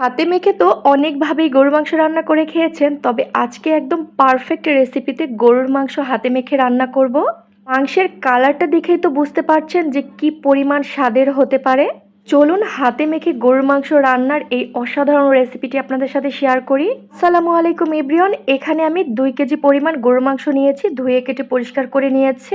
হাতে মেখে তো অনেকভাবেই গরুর মাংস রান্না করে খেয়েছেন, তবে আজকে একদম পারফেক্ট রেসিপিতে গরুর মাংস হাতে মেখে রান্না করব। মাংসের কালারটা দেখেই তো বুঝতে পারছেন যে কি পরিমাণ স্বাদের হতে পারে। চলুন হাতে মেখে গরুর মাংস রান্নার এই অসাধারণ রেসিপিটি আপনাদের সাথে শেয়ার করি। সালামু আলাইকুম ইব্রিয়ন, এখানে আমি দুই কেজি পরিমাণ গরুর মাংস নিয়েছি, ধুয়ে কেটে পরিষ্কার করে নিয়েছি।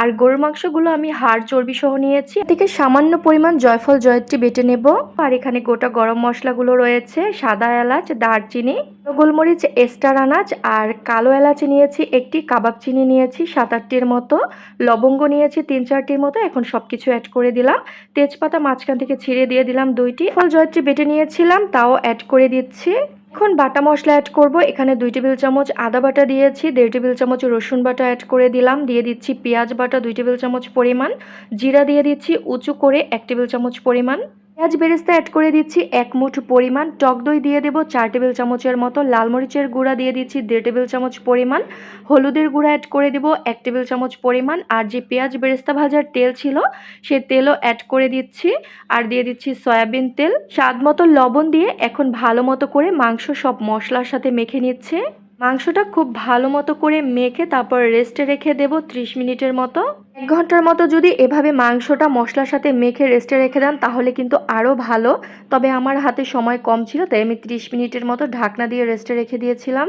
আর গরুর মাংসগুলো আমি হাড় চর্বি সহ নিয়েছি থেকে সামান্য পরিমাণ জয়ফল, জয়ত্রী বেটে নেব। আর এখানে গোটা গরম মশলাগুলো রয়েছে, সাদা এলাচ, দারচিনি গোলমরিচ, এস্টার আনাজ আর কালো এলাচি নিয়েছি, একটি কাবাব চিনি নিয়েছি, সাত আটটির মতো। লবঙ্গ নিয়েছি, তিন চারটির মতো। এখন সব কিছু অ্যাড করে দিলাম। তেজপাতা মাঝখান থেকে ছিঁড়ে দিয়ে দিলাম দুইটি। ফল জয়ত্রী বেটে নিয়েছিলাম, তাও অ্যাড করে দিচ্ছি। এখন বাটা মশলা অ্যাড করব। এখানে দুই টেবিল চামচ আদা বাটা দিয়েছি, দেড় টেবিল চামচ রসুন বাটা অ্যাড করে দিলাম। দিয়ে দিচ্ছি পেঁয়াজ বাটা, দুই টেবিল চামচ পরিমাণ। জিরা দিয়ে দিচ্ছি, উঁচু করে এক টেবিল চামচ পরিমাণ। পেঁয়াজ বেরেস্তা অ্যাড করে দিচ্ছি, এক মুঠ পরিমাণ। টক দই দিয়ে দেবো চার টেবিল চামচের মতো। লাল মরিচের গুঁড়া দিয়ে দিচ্ছি দেড় টেবিল চামচ পরিমাণ। হলুদের গুঁড়া অ্যাড করে দেবো এক টেবিল চামচ পরিমাণ। আর যে পেঁয়াজ বেরেস্তা ভাজার তেল ছিল, সে তেলও অ্যাড করে দিচ্ছি। আর দিয়ে দিচ্ছি সয়াবিন তেল। স্বাদ মতো লবণ দিয়ে এখন ভালো মতো করে মাংস সব মশলার সাথে মেখে নিচ্ছে। মাংসটা খুব ভালো মতো করে মেখে তারপর রেস্টে রেখে দেবো ত্রিশ মিনিটের মতো। এক ঘণ্টার মতো যদি এভাবে মাংসটা মশলার সাথে মেখে রেস্টে রেখে দেন তাহলে কিন্তু আরও ভালো। তবে আমার হাতে সময় কম ছিল, তাই আমি ত্রিশ মিনিটের মতো ঢাকনা দিয়ে রেস্টে রেখে দিয়েছিলাম।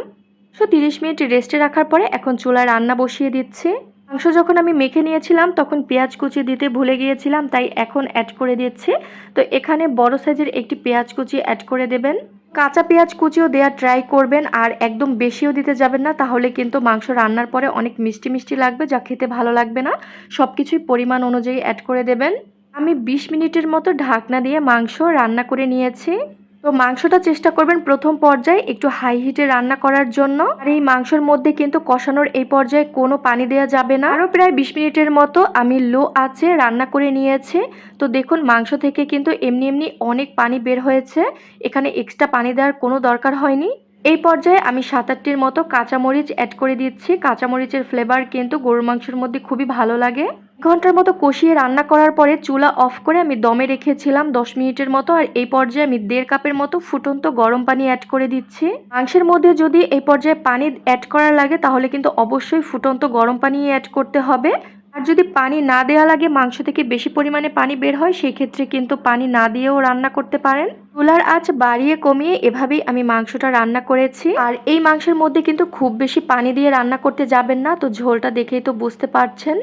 সো তিরিশ মিনিট রেস্টে রাখার পরে এখন চুলায় রান্না বসিয়ে দিচ্ছি। মাংস যখন আমি মেখে নিয়েছিলাম তখন পেঁয়াজ কুচি দিতে ভুলে গিয়েছিলাম, তাই এখন অ্যাড করে দিচ্ছি। তো এখানে বড় সাইজের একটি পেঁয়াজ কুচি অ্যাড করে দেবেন। কাঁচা পেঁয়াজ কুচিও দেওয়া ট্রাই করবেন আর একদম বেশিও দিতে যাবেন না, তাহলে কিন্তু মাংস রান্নার পরে অনেক মিষ্টি মিষ্টি লাগবে যা খেতে ভালো লাগবে না। সব কিছুই পরিমাণ অনুযায়ী অ্যাড করে দেবেন। আমি ২০ মিনিটের মতো ঢাকনা দিয়ে মাংস রান্না করে নিয়েছি। তো মাংসটা চেষ্টা করবেন প্রথম পর্যায়ে একটু হাই হিটে রান্না করার জন্য। আর এই মাংসের মধ্যে কিন্তু কষানোর এই পর্যায়ে কোনো পানি দেওয়া যাবে না। আরও প্রায় বিশ মিনিটের মতো আমি লো আছে রান্না করে নিয়েছি। তো দেখুন, মাংস থেকে কিন্তু এমনি এমনি অনেক পানি বের হয়েছে। এখানে এক্সট্রা পানি দেওয়ার কোনো দরকার হয়নি। এই পর্যায়ে আমি সাত আটটির মতো কাঁচামরিচ অ্যাড করে দিচ্ছি। কাঁচামরিচের ফ্লেভার কিন্তু গরুর মাংসের মধ্যে খুবই ভালো লাগে। ঘণ্টার মতো কষিয়ে রান্না করার পরে চুলা অফ করে আমি দমে রেখেছিলাম দশ মিনিটের মতো, আর এই পর্যায়ে আমি দেড় কাপের মতো ফুটন্ত গরম পানি অ্যাড করে দিচ্ছি। মাংসের মধ্যে যদি এই পর্যায়ে পানি অ্যাড করা লাগে, তাহলে কিন্তু অবশ্যই ফুটন্ত গরম পানি অ্যাড করতে হবে। আর যদি পানি না দেওয়া লাগে, মাংস থেকে বেশি পরিমাণে পানি বের হয়, সেই ক্ষেত্রে কিন্তু পানি না দিয়েও রান্না করতে পারেন। চুলার আঁচ বাড়িয়ে কমিয়ে এভাবেই আমি মাংসটা রান্না করেছি। আর এই মাংসের মধ্যে কিন্তু খুব বেশি পানি দিয়ে রান্না করতে যাবেন না, তো ঝোলটা দেখেই তো বুঝতে পারছেন।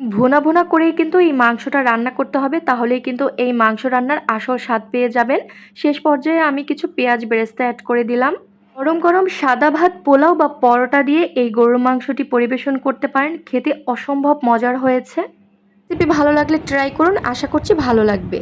ভুনা ভোনা করেই কিন্তু এই মাংসটা রান্না করতে হবে, তাহলেই কিন্তু এই মাংস রান্নার আসল স্বাদ পেয়ে যাবেন। শেষ পর্যায়ে আমি কিছু পেঁয়াজ বেরেস্তা অ্যাড করে দিলাম। গরম গরম সাদা ভাত, পোলাও বা পরোটা দিয়ে এই গরুর মাংসটি পরিবেশন করতে পারেন, খেতে অসম্ভব মজার হয়েছে। রেসিপি ভালো লাগলে ট্রাই করুন, আশা করছি ভালো লাগবে।